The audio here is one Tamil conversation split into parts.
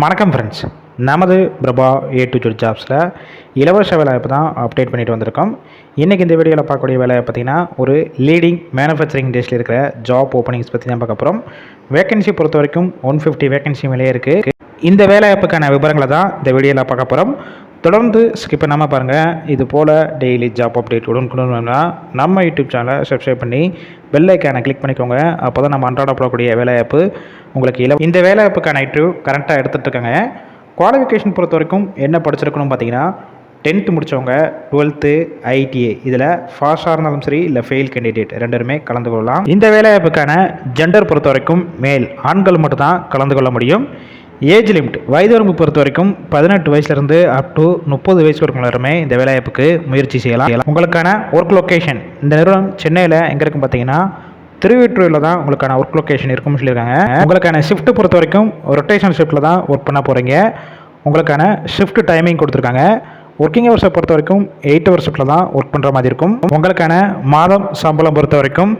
வணக்கம் ஃப்ரெண்ட்ஸ் நமது பிரபா ஏ டு ஜெட் ஜாப்ஸில் இலவச வேலைவாய்ப்பு தான் அப்டேட் பண்ணிட்டு வந்திருக்கோம். இன்றைக்கி இந்த வீடியோவில் பார்க்கக்கூடிய வேலை பார்த்தீங்கன்னா ஒரு லீடிங் மேனுஃபேக்சரிங் டேஸில் இருக்கிற ஜாப் ஓப்பனிங்ஸ் பற்றி தான் பார்க்க போகிறோம் வேகன்சி பொறுத்த வரைக்கும் ஒன் ஃபிஃப்டி வேகன்சி மேலே இருக்குது இந்த வேலைவாய்ப்புக்கான விவரங்களை தான் இந்த வீடியோவில் பார்க்க போகிறோம் தொடர்ந்து ஸ்கிப் பண்ணாமல் பாருங்கள் இது போல் டெய்லி ஜாப் அப்டேட் உடனுக்குடன் நம்ம யூடியூப் சேனலை சப்ஸ்கிரைப் பண்ணி பெல் ஐக்கானை கிளிக் பண்ணிக்கோங்க. அப்போ தான் நம்ம அன்றாட போடக்கூடிய வேலைவாய்ப்பு உங்களுக்கு இல இந்த வேலைவாய்ப்புக்கான இன்டர்வியூ கரெக்டாக எடுத்துகிட்டு இருக்காங்க குவாலிஃபிகேஷன் பொறுத்த வரைக்கும் என்ன படிச்சிருக்கணும் பார்த்தீங்கன்னா டென்த்து முடித்தவங்க டுவெல்த்து ஐடிஏ இதில் ஃபாஸ்டாக இருந்தாலும் சரி இல்லை ஃபெயில் கேண்டிடேட் ரெண்டுமே கலந்து கொள்ளலாம். இந்த வேலைவாய்ப்புக்கான ஜெண்டர் பொறுத்த வரைக்கும் மேல் ஆண்கள் மட்டும்தான் கலந்து கொள்ள முடியும். ஏஜ் லிமிட் வயது வரம்பு பொறுத்த வரைக்கும் பதினெட்டு வயசுலேருந்து அப் டு முப்பது வயசு வரைக்கும் எல்லாருமே இந்த வேலைவாய்ப்புக்கு முயற்சி செய்யலாம். உங்களுக்கான ஒர்க் லொக்கேஷன் இந்த நிறுவனம் சென்னையில் எங்கே இருக்கும் பார்த்தீங்கன்னா திருவெற்றூரில் தான் உங்களுக்கான ஒர்க் லொக்கேஷன் இருக்கும்னு சொல்லியிருக்காங்க. உங்களுக்கான ஷிஃப்ட் பொறுத்த வரைக்கும் ரொட்டேஷன் ஷிஃப்ட்டில் தான் ஒர்க் பண்ண போகிறீங்க உங்களுக்கான ஷிஃப்ட் டைமிங் கொடுத்துருக்காங்க. ஒர்க்கிங் ஹவர்ஸை பொறுத்த வரைக்கும் எயிட் ஹவர் ஷிஃப்ட்டில் தான் ஒர்க் பண்ணுற மாதிரி இருக்கும். உங்களுக்கான மாதம் சம்பளம் பொறுத்த வரைக்கும்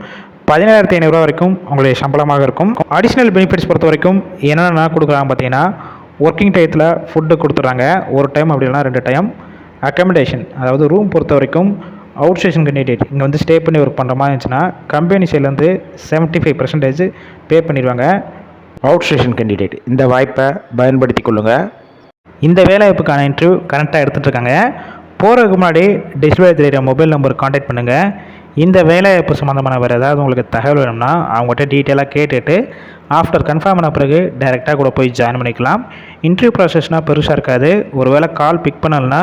பதினேழாயிரத்தி ஐநூறுரூவா வரைக்கும் உங்களுடைய சம்பளமாக இருக்கும். அடிஷ்னல் பெனிஃபிட்ஸ் பொறுத்த வரைக்கும் என்னென்ன கொடுக்குறாங்க பார்த்தீங்கன்னா ஒர்க்கிங் டயத்தில் ஃபுட்டு கொடுத்துட்றாங்க. ஒரு டைம் அப்படி இல்லைனா ரெண்டு டைம் அக்கமடேஷன் அதாவது ரூம் பொறுத்த வரைக்கும் அவுட் ஸ்டேஷன் கேண்டிடேட் இங்கே வந்து ஸ்டே பண்ணி ஒர்க் பண்ணுற மாதிரி இருந்துச்சுன்னா கம்பெனி சைட்லேருந்து செவன்ட்டி ஃபைவ் பர்சன்டேஜ் பே பண்ணிடுவாங்க. அவுட் ஸ்டேஷன் கேண்டிடேட் இந்த வாய்ப்பை பயன்படுத்தி கொள்ளுங்கள் இந்த வேலைவாய்ப்புக்கான இன்டர்வியூ கரெக்டாக எடுத்துகிட்டு இருக்காங்க. போகிறதுக்கு முன்னாடி டிஸ்பிளே தெரியுற மொபைல் நம்பர் காண்டாக்ட் பண்ணுங்கள் இந்த வேலைவாய்ப்பு சம்மந்தமான வேறு ஏதாவது உங்களுக்கு தகவல் வேணும்னா அவங்ககிட்ட டீட்டெயிலாக கேட்டுட்டு ஆஃப்டர் கன்ஃபார்ம் பண்ண பிறகு டைரெக்டாக கூட போய் ஜாயின் பண்ணிக்கலாம். இன்டர்வியூ ப்ராசஸ்னால் பெருசாக இருக்காது. ஒருவேளை கால் பிக் பண்ணலன்னா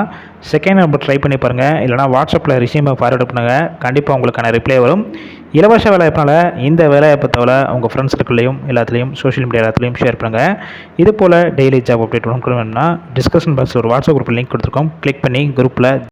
செகண்ட் நம்பர் ட்ரை பண்ணி பாருங்கள் இல்லைனா வாட்ஸ்அப்பில் ரிசீமை ஃபார்வர்டு பண்ணுங்கள் கண்டிப்பாக உங்களுக்கான ரிப்ளை வரும். இலவச வேலைவாய்ப்பினால் இந்த வேலைவாய்ப்பு தவிர உங்கள் ஃப்ரெண்ட்ஸ் சர்க்கிள்லையும் எல்லாத்துலேயும் சோஷியல் மீடியா எல்லாத்துலேயும் ஷேர் பண்ணுங்கள் இது போல் டெய்லி ஜாப் அப்டேட் வேணும்னா டிஸ்கஷன் பாக்ஸில் ஒரு வாட்ஸ்அப் குரூப் லிங்க் கொடுத்துருக்கோம். கிளிக் பண்ணி குரூப்பில்